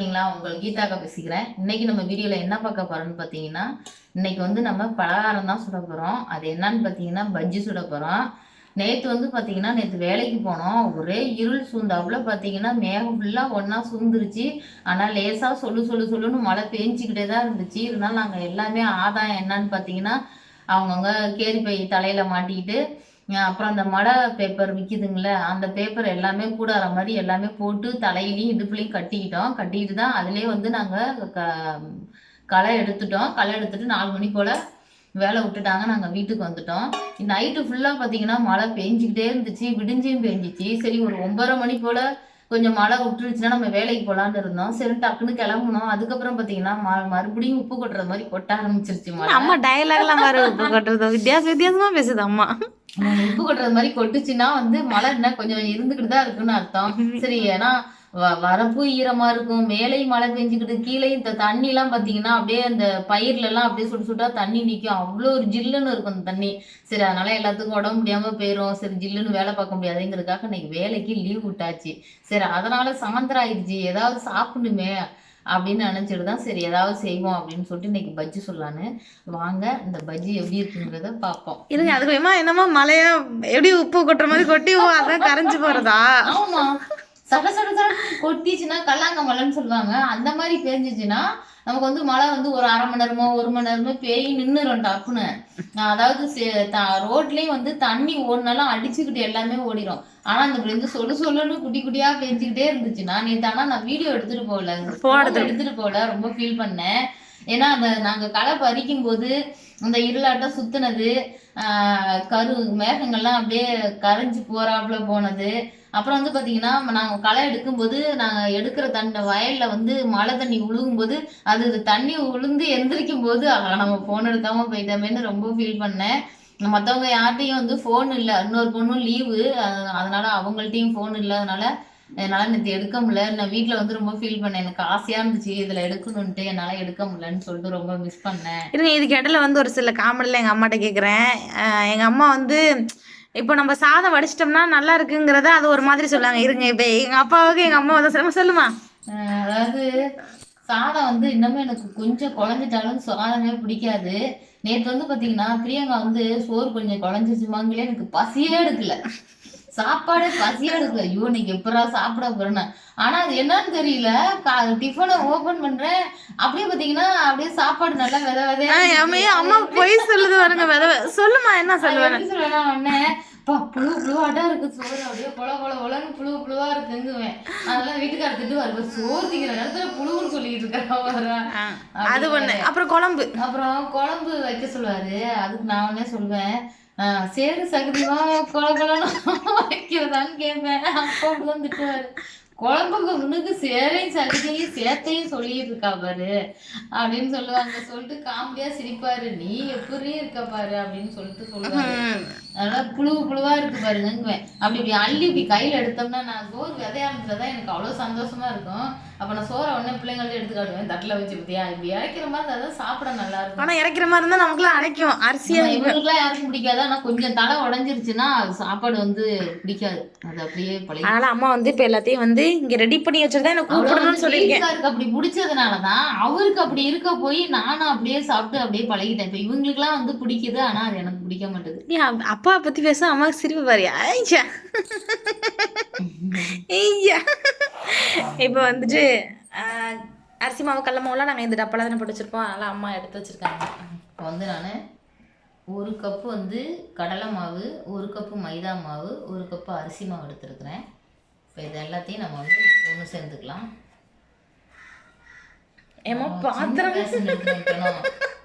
இருக்கீங்களா? உங்கள் கீதாக்கா பேசிக்கிறேன். இன்னைக்கு நம்ம வீடியோல என்ன பார்க்க போறோம்னு பார்த்தீங்கன்னா இன்னைக்கு வந்து நம்ம பலகாரம் தான் சுட போறோம். அது என்னன்னு பார்த்தீங்கன்னா பஜ்ஜி சுட போறோம். நேற்று வந்து பார்த்தீங்கன்னா நேற்று வேலைக்கு போனோம். ஒரே இருள் சூழ்ந்தாப்புல பார்த்தீங்கன்னா மேகம் ஃபுல்லாக ஒன்றா சூழ்ந்துருச்சு. ஆனால் லேசாக சொல்லு சொல்லு சொல்லுன்னு மழை பெஞ்சிக்கிட்டே தான் இருந்துச்சு. இருந்தாலும் நாங்கள் எல்லாமே ஆதாயம் என்னன்னு பார்த்தீங்கன்னா அவங்கவுங்க கேரி பை தலையில் மாட்டிக்கிட்டு அப்புறம் அந்த மழை பேப்பர் விற்கிதுங்களே அந்த பேப்பர் எல்லாமே கூடாற மாதிரி எல்லாமே போட்டு தலையிலையும் இடுப்புலையும் கட்டிக்கிட்டோம். கட்டிக்கிட்டு தான் அதுலேயே வந்து நாங்கள் க களை எடுத்துட்டோம். களை எடுத்துட்டு நாலு மணி போல் வேலை விட்டுட்டாங்க. நாங்கள் வீட்டுக்கு வந்துட்டோம். நைட்டு ஃபுல்லாக பார்த்தீங்கன்னா மழை பெஞ்சிக்கிட்டே இருந்துச்சு. விடிஞ்சியும் பெஞ்சிச்சு. சரி ஒரு ஒன்பதரை மணி போல் கொஞ்சம் மழை விட்டுருச்சுன்னா நம்ம வேலைக்கு போகலான்னு இருந்தோம். சரி டக்குன்னு கிளம்புனோம். அதுக்கப்புறம் பார்த்தீங்கன்னா ம- மறுபடியும் உப்பு கொட்டுற மாதிரி கொட்ட ஆரம்பிச்சிருச்சு மழை. அம்மா டயலாக்லாம் வேறு உப்பு கொட்டுறது. வித்தியாச வித்தியாசமாக பேசுது அம்மா. உப்பு கொட்டுறது மாதிரி கொட்டுச்சுன்னா வந்து மழை என்ன கொஞ்சம் இருந்துகிட்டு தான் இருக்குன்னு அர்த்தம். சரி ஏன்னா வ- வரப்பு ஈரமா இருக்கும் மேலேயும் மழை பெஞ்சுக்கிட்டு கீழேயும் இந்த தண்ணி எல்லாம் பாத்தீங்கன்னா அப்படியே அந்த பயிர்ல எல்லாம் அப்படியே சுட்டு சுட்டா தண்ணி நிக்கும். அவ்வளோ ஒரு ஜில்லுன்னு இருக்கும் அந்த தண்ணி. சரி அதனால எல்லாத்துக்கும் உடம்பு முடியாம போயிரும். சரி ஜில்லுன்னு வேலை பார்க்க முடியாதுங்கிறதுக்காக இன்னைக்கு வேலைக்கு லீவ் விட்டாச்சு. சரி அதனால சாயந்தரம் ஆயிடுச்சு. ஏதாவது சாப்பிடணுமே. அப்படின்னு நினைச்சிட்டு தான் சரி ஏதாவது செய்வோம் அப்படின்னு சொல்லிட்டு இன்னைக்கு பஜ்ஜி சொல்லலான்னு வாங்க இந்த பஜ்ஜி எப்படி இருக்குங்கிறத பார்ப்போம். இருங்க அதுக்கு வேமா என்னமா மழையா எப்படி உப்பு கொட்டுற மாதிரி கொட்டி அதான் கரைஞ்சு போறதா? ஆமா. சட சட சட கொட்டிச்சுன்னா கல்லாங்க மழைன்னு சொல்லுவாங்க. அந்த மாதிரி பெஞ்சிச்சுன்னா நமக்கு வந்து மழை வந்து ஒரு அரை மணி நேரமோ ஒரு மணி நேரமோ பேய் நின்னுரும் டப்புன்னு நான் அதாவது ரோட்லயும் வந்து தண்ணி ஓடினாலும் அடிச்சுக்கிட்டு எல்லாமே ஓடிரும். ஆனா அந்த வந்து சொல்லு சொல்லுன்னு குட்டி குட்டியா பெஞ்சுக்கிட்டே இருந்துச்சுன்னா நேத்து ஆனா நான் வீடியோ எடுத்துட்டு போகல. எடுத்துட்டு போகல ரொம்ப ஃபீல் பண்ணேன். ஏன்னா அந்த நாங்க களை பறிக்கும் போது அந்த இருளாட்டம் சுத்துனது கரு மேகங்கள்லாம் அப்படியே கரைஞ்சு போறாப்புல போனது. அப்புறம் வந்து பாத்தீங்கன்னா நாங்க களை எடுக்கும்போது நாங்க எடுக்கிற தண்ணி வயல்ல வந்து மழை தண்ணி உழுகும்போது அது தண்ணி விழுந்து எந்திரிக்கும் போது நம்ம போன் எடுக்காம போயிட்டோமேனு ரொம்ப ஃபீல் பண்ணேன். மத்தவங்க யார்கிட்டையும் வந்து ஃபோன் இல்லை. இன்னொரு பொண்ணும் லீவு அதனால அவங்கள்ட்டையும் ஃபோன் இல்லாதனால என்னால நேற்று எடுக்க முடியல. நான் வீட்ல வந்து ரொம்ப ஃபீல் பண்ணேன். எனக்கு ஆசையா இருந்துச்சு. இதுல எடுக்கணும்ட்டு என்னால எடுக்க முடியலன்னு சொல்லிட்டு ரொம்ப மிஸ் பண்ணேன். இருங்க இதுக்கு இடையில வந்து ஒரு சில காமெடியில் எங்கள் அம்மாட்ட கேட்குறேன் எங்கள் அம்மா வந்து இப்போ நம்ம சாதம் வடிச்சிட்டோம்னா நல்லா இருக்குங்கிறத அது ஒரு மாதிரி சொல்லுவாங்க. இருங்க இப்போ எங்கள் அப்பாவுக்கு எங்கள் அம்மா வந்து சொல்லுமா. சொல்லுமா அதாவது சாதம் வந்து இன்னமும் எனக்கு கொஞ்சம் குழஞ்சிட்டாலும் சாதமே பிடிக்காது. நேற்று வந்து பாத்தீங்கன்னா பிரியங்கா வந்து சோறு கொஞ்சம் குழஞ்சிச்சுமாங்களே எனக்கு பசியே எடுக்கல. சாப்பாடே பசியே எடுக்கல ஐயோ இன்னைக்கு எப்படா சாப்பிட போறேன்னு. ஆனா அது என்னன்னு தெரியல. டிஃபனை ஓபன் பண்றேன். அப்படியே பாத்தீங்கன்னா அப்படியே சாப்பாடு நல்லா வித விதையா அம்மா பொய் சொல்லுது வருங்க வித சொல்லுமா என்ன சொல்லுவேன் எப்படி சொல்லுவேன்னா உடனே பா புழு புழுவாட்டா இருக்கு சோறு அப்படியே பொல பொல பொலன்னு புழு புழுவா இருக்குங்குவேன் அதெல்லாம் வீட்டுக்கார திட்டு வருவார் சோறு திங்கிற நேரத்துல புழுன்னு சொல்லிட்டு இருக்கா அது ஒன்று அப்புறம் குழம்பு. அப்புறம் குழம்பு வைக்க சொல்லுவாரு. அதுக்கு நான் சொல்லுவேன். சேரு சகதிமா கொல வைக்கிறதான்னு கேட்பேன். அப்பா அப்படிதான் திட்டுவாரு குழம்புக்கு உனக்கு சேரையும் சகதியையும் சேர்த்தையும் சொல்லிட்டு இருக்கா பாரு அப்படின்னு சொல்லுவாங்க. சொல்லிட்டு காமெடியா சிரிப்பாரு. நீ எப்படி இருக்க பாரு அப்படின்னு சொல்லிட்டு சொல்லுவாரு. அதனால புழு புழுவா இருக்கு பாருங்கங்குவேன். அப்படி இப்படி அள்ளி இப்படி கையில எடுத்தோம்னா நான் சோறு விதையா எனக்கு அவ்வளவு சந்தோஷமா இருக்கும். அப்ப நான் சோறை உடனே பிள்ளைங்கள்ட்ட எடுத்து காட்டுவேன். தட்டுல வச்சு பத்தியா இப்படி இறக்கிற மாதிரி இருந்தா தான் சாப்பிட நல்லா இருக்கும். ஆனால் இறக்கிற மாதிரி இருந்தால் நமக்குலாம் அடைக்கும் அரிசியா இவங்களுக்குலாம் யாருக்கும் பிடிக்காது. ஆனா கொஞ்சம் தலை உடைஞ்சிருச்சுன்னா சாப்பாடு வந்து பிடிக்காது. அது அப்படியே பழைய அதனால அம்மா வந்து இப்போ எல்லாத்தையும் வந்து இங்கே ரெடி பண்ணி வச்சுருந்தா என்ன கூப்பிடணும்னு சொல்லியிருக்கேன். வீட்டுக்காருக்கு அப்படி பிடிச்சதுனாலதான் அவருக்கு அப்படி இருக்க போய் நானும் அப்படியே சாப்பிட்டு அப்படியே பழகிட்டேன். இப்ப இவங்களுக்குலாம் வந்து பிடிக்குது. ஆனா அது எனக்கு பிடிக்க மாட்டேது அப்பா பத்தி பேச அம்மாவுக்கு சிரிப்பு பாரு. ஐயா ஐயா இப்போ வந்துட்டு அரிசி மாவு கடல மாவுலாம் நாங்கள் இந்த டப்பால தானே போட்டு வச்சிருப்போம். அதனால அம்மா எடுத்து வச்சிருக்காங்க. இப்போ வந்து நான் ஒரு கப்பு வந்து கடலை மாவு ஒரு கப்பு மைதா மாவு ஒரு கப்பு அரிசி மாவு எடுத்துருக்கிறேன். இப்போ இது எல்லாத்தையும் நம்ம வந்து ஒன்று சேர்ந்துக்கலாம். ஏமா பாத்திரம்.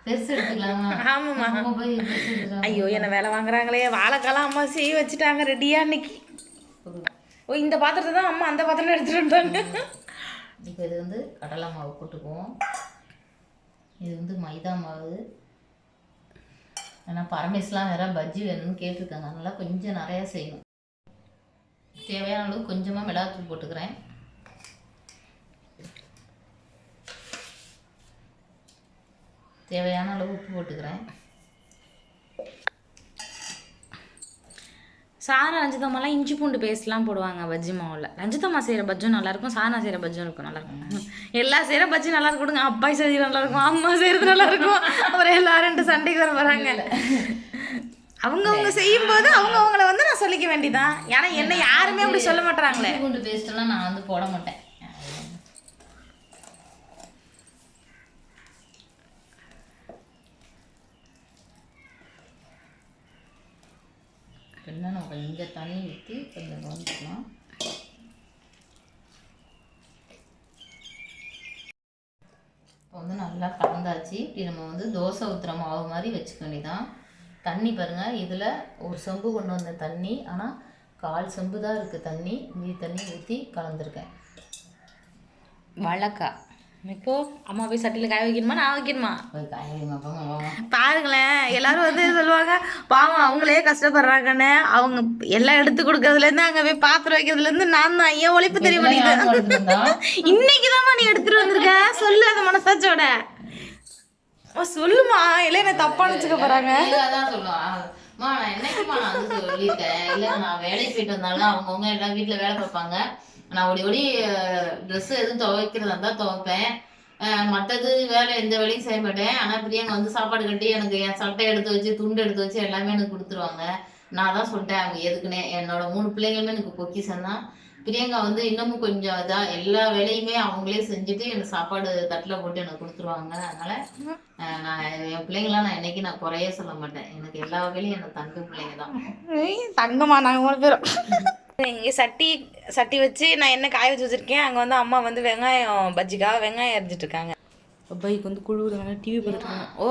பெருசு எடுத்துக்கலாமா? ஆமாம்மா. நம்ம போய் ஐயோ என்ன வேலை வாங்குறாங்களே. வாழைக்காலாம் அம்மா செய்ய வச்சுட்டாங்க ரெடியா இன்னைக்கு. ஓ இந்த பாத்திரத்தை தான் அம்மா அந்த பாத்திரம் எடுத்துட்டு வந்தாங்க. இப்போ இது வந்து கடலை மாவு போட்டுக்குவோம். இது வந்து மைதா மாவு. ஏன்னா பரமேஸ்லாம் வேற பஜ்ஜி வேணும்னு கேட்டிருக்காங்க. அதனால் கொஞ்சம் நிறையா செய்யணும். தேவையான அளவு கொஞ்சமாக மிளகாத்தூள் போட்டுக்கிறேன். தேவையான அளவு உப்பு போட்டுக்கிறேன். சாரா ரஞ்சிதம்மாலாம் இஞ்சி பூண்டு பேஸ்ட்லாம் போடுவாங்க பஜ்ஜி மாவில். ரஞ்சிதம்மா செய்கிற பஜ்ஜும் நல்லாயிருக்கும் சாரா செய்கிற பஜ்ஜும் இருக்கும் நல்லாயிருக்கும் எல்லா செய்கிற பஜ்ஜி நல்லா இருக்குங்க அப்பாய் செய்கிறது நல்லா இருக்கும் அம்மா செய்கிறது நல்லா இருக்கும் அப்புறம் எல்லாரும் ரெண்டு சண்டைக்கு வர வராங்க அவங்கவுங்க செய்யும்போது அவங்கவுங்கள வந்து நான் சொல்லிக்க வேண்டியதான் ஏன்னா என்ன யாருமே அப்படி சொல்ல மாட்டாங்களே பூண்டு பேஸ்ட் எல்லாம் நான் வந்து போட மாட்டேன். என்ன நம்ம கொஞ்சம் தண்ணி ஊற்றி கொஞ்சம் கவனிக்கலாம் இப்போ வந்து நல்லா கலந்தாச்சு. இப்படி நம்ம வந்து தோசை ஊற்றுற மாவு மாதிரி வச்சுக்க வேண்டியதான் தண்ணி பாருங்கள் இதில் ஒரு செம்பு கொண்டு வந்த தண்ணி ஆனால் கால் செம்பு தான் இருக்குது தண்ணி. மீதி தண்ணி ஊற்றி கலந்துருக்கேன். வழக்கா. இப்போ அம்மா போய் சட்டியில் காய வைக்கணுமா நான் வைக்கணுமா? பாருங்களேன் எல்லாரும் வந்து சொல்லுவாங்க பாவம் அவங்களே கஷ்டப்படுறாங்கன்னு. அவங்க எல்லாம் எடுத்து கொடுக்கறதுலேருந்து அங்கே போய் பாத்திரம் வைக்கிறதுலேருந்து நான் தான் ஏன் உழைப்பு தெரிய மாட்டேங்குது இன்னைக்கு நீ எடுத்துட்டு வந்திருக்க? சொல்லு அந்த மனசாட்சியோட. சொல்லுமா இல்லை என்ன தப்பா நினச்சிக்க அம்மா நான் என்னைக்குமா நான் வந்து சொல்லியிருக்கேன்? இல்லை நான் வேலைக்கு போயிட்டு வந்தாலும் அவங்கவுங்க எல்லாம் வீட்டில் வேலை பார்ப்பாங்க. நான் ஓடி ஓடி ட்ரெஸ் எதுவும் துவைக்கிறதா இருந்தால் துவைப்பேன். மற்றது வேலை எந்த வேலையும் செய்ய மாட்டேன். ஆனால் பிரியங்கா வந்து சாப்பாடு கட்டி எனக்கு என் சட்டை எடுத்து வச்சு துண்டு எடுத்து வச்சு எல்லாமே எனக்கு கொடுத்துருவாங்க. நான் தான் சொல்லிட்டேன் அவங்க எதுக்குன்னே. என்னோட மூணு பிள்ளைங்களுமே எனக்கு பொக்கிஷன் தான். பிரியங்கா வந்து இன்னமும் கொஞ்சம் இதாக எல்லா வேலையுமே அவங்களே செஞ்சுட்டு எனக்கு சாப்பாடு தட்டில் போட்டு எனக்கு கொடுத்துருவாங்க. அதனால நான் என் பிள்ளைங்களாம் நான் என்னைக்கு நான் குறைய சொல்ல மாட்டேன். எனக்கு எல்லா வேலையும் எனக்கு தங்க பிள்ளைங்க தான். தங்கம்மா நாங்கள் மூணு பேரும். இங்கே சட்டி சட்டி வச்சு நான் என்ன காய வச்சு வச்சிருக்கேன் அங்கே வந்து அம்மா வந்து வெங்காயம் பஜ்ஜிக்காக வெங்காயம் அரிஞ்சிட்டு இருக்காங்க. பைக்கு வந்து குழுவுறாங்க டிவி போட்டுருக்காங்க ஓ.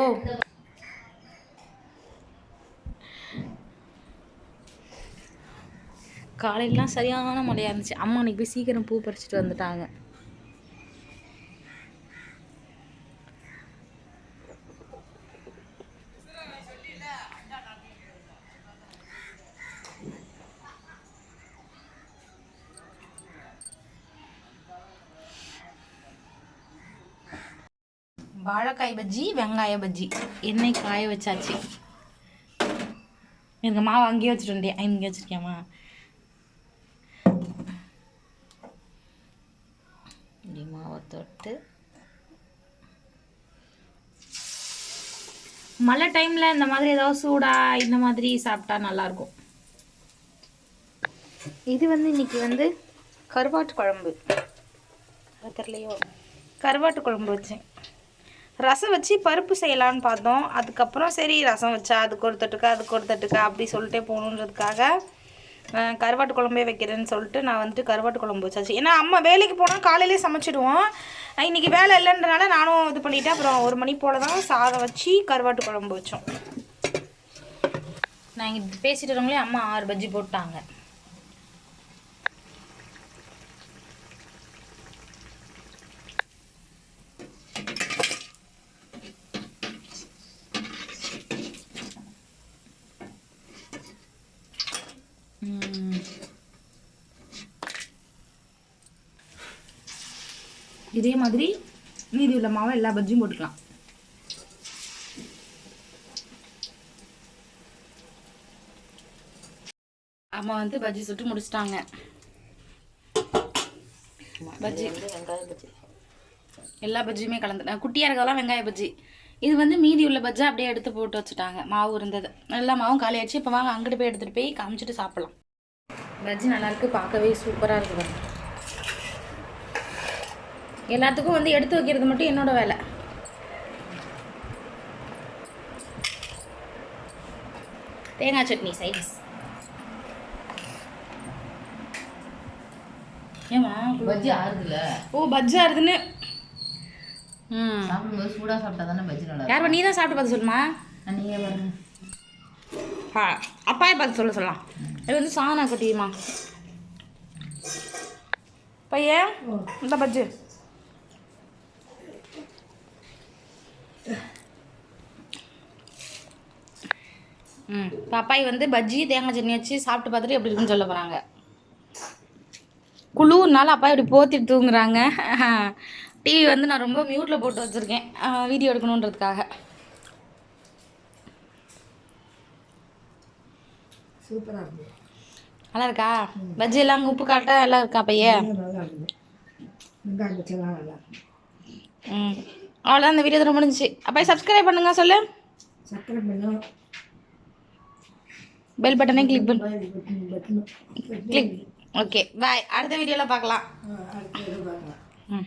காலையிலலாம் சரியான மழையாக இருந்துச்சு. அம்மா அன்னைக்கு போய் சீக்கிரம் பூ பறிச்சுட்டு வந்துட்டாங்க. வாழைக்காய் பஜ்ஜி வெங்காய பஜ்ஜி. எண்ணெய் காய வச்சாச்சு. எனக்கு மாவு அங்கேயே வச்சுட்டு இங்கே வச்சிருக்கியாம்மா இப்படி மாவை தொட்டு. மழை டைமில் இந்த மாதிரி ஏதாவது சூடா இந்த மாதிரி சாப்பிட்டா நல்லாயிருக்கும். இது வந்து இன்னைக்கு வந்து கருவாட்டு குழம்பு. அது தெரியலையோ? கருவாட்டு குழம்பு வச்சேன். ரசம் வச்சு பருப்பு செய்யலான்னு பார்த்தோம். அதுக்கப்புறம் சரி ரசம் வச்சா அதுக்கு ஒரு தட்டுக்கா அதுக்கு ஒரு தட்டுக்கா அப்படி சொல்லிட்டே போகணுன்றதுக்காக கருவாட்டு குழம்பே வைக்கிறேன்னு சொல்லிட்டு நான் வந்துட்டு கருவாட்டு குழம்பு வச்சாச்சு. ஏன்னா அம்மா வேலைக்கு போனால் காலையிலே சமைச்சிடுவோம். இன்றைக்கி இன்னைக்கு வேலை இல்லைன்றனால நானும் இது பண்ணிவிட்டு அப்புறம் ஒரு மணி போல தான் சாதம் வச்சு கருவாட்டு குழம்பு வச்சோம். நான் இங்கே பேசிட்டு வரவங்களே அம்மா ஆறு பஜ்ஜி போட்டாங்க ம். இதே மாதிரி மீதி உள்ள மாவை எல்லா பஜ்ஜியும் போட்டுக்கலாம். அம்மா வந்து பஜ்ஜி சுட்டு முடிச்சிட்டாங்க. பஜ்ஜி. எல்லா பஜ்ஜியுமே கலந்து குட்டியாக இருக்கதெல்லாம் வெங்காய பஜ்ஜி. இது வந்து மீதி உள்ள பஜ்ஜை அப்படியே எடுத்து போட்டு வச்சுட்டாங்க. மாவு இருந்தது. எல்லா மாவும் காலி ஆயிடுச்சு இப்போ வாங்க அங்கிட்டு போய் எடுத்துகிட்டு போய் காமிச்சிட்டு சாப்பிடலாம். பஜ்ஜி நல்லா இருக்கு பார்க்கவே சூப்பராக இருக்குது. எல்லாத்துக்கும் வந்து எடுத்து வைக்கிறது மட்டும் என்னோட வேலை. தேங்காய் சட்னி சைடிஸ் ஏமா பஜ்ஜி ஆறுதுல. ஓ பஜ்ஜா இருக்குன்னு ம். சாப்பிடும்போது சூடா சாப்பிட்டா தானே பஜ்ஜி நல்லா யார் நீ தான் சாப்பிட்டு பார்த்து சொல்லுமா? இருக்கும் நீங்க பாருங்க ஆ அப்பாயை பார்த்து சொல்ல சொல்லலாம். இது வந்து சாணா கட்டியுமா? பையன் இந்த பஜ்ஜு. ம். பப்பாய் வந்து பஜ்ஜி தேங்காய் சட்னி வச்சு சாப்பிட்டு பார்த்துட்டு எப்படி இருக்குன்னு சொல்ல போகிறாங்க குழுவுனால அப்பா இப்படி போத்திட்டு தூங்குறாங்க. டிவி வந்து நான் ரொம்ப மியூட்டில் போட்டு வச்சுருக்கேன். வீடியோ எடுக்கணுன்றதுக்காக. நல்லா இருக்கா? பஜ்ஜி எல்லாம் உப்பு காட்டா எல்லாம் இருக்கா பையே? ம். அவ்வளோதான் இந்த வீடியோ தான் முடிஞ்சு அப்போ சப்ஸ்கிரைப் பண்ணுங்க சொல்லு. சப்ஸ்கிரைப் பண்ணுங்க பெல் பட்டனே கிளிக் கிளிக் ஓகே பாய் அடுத்த வீடியோவில் பார்க்கலாம். ம்.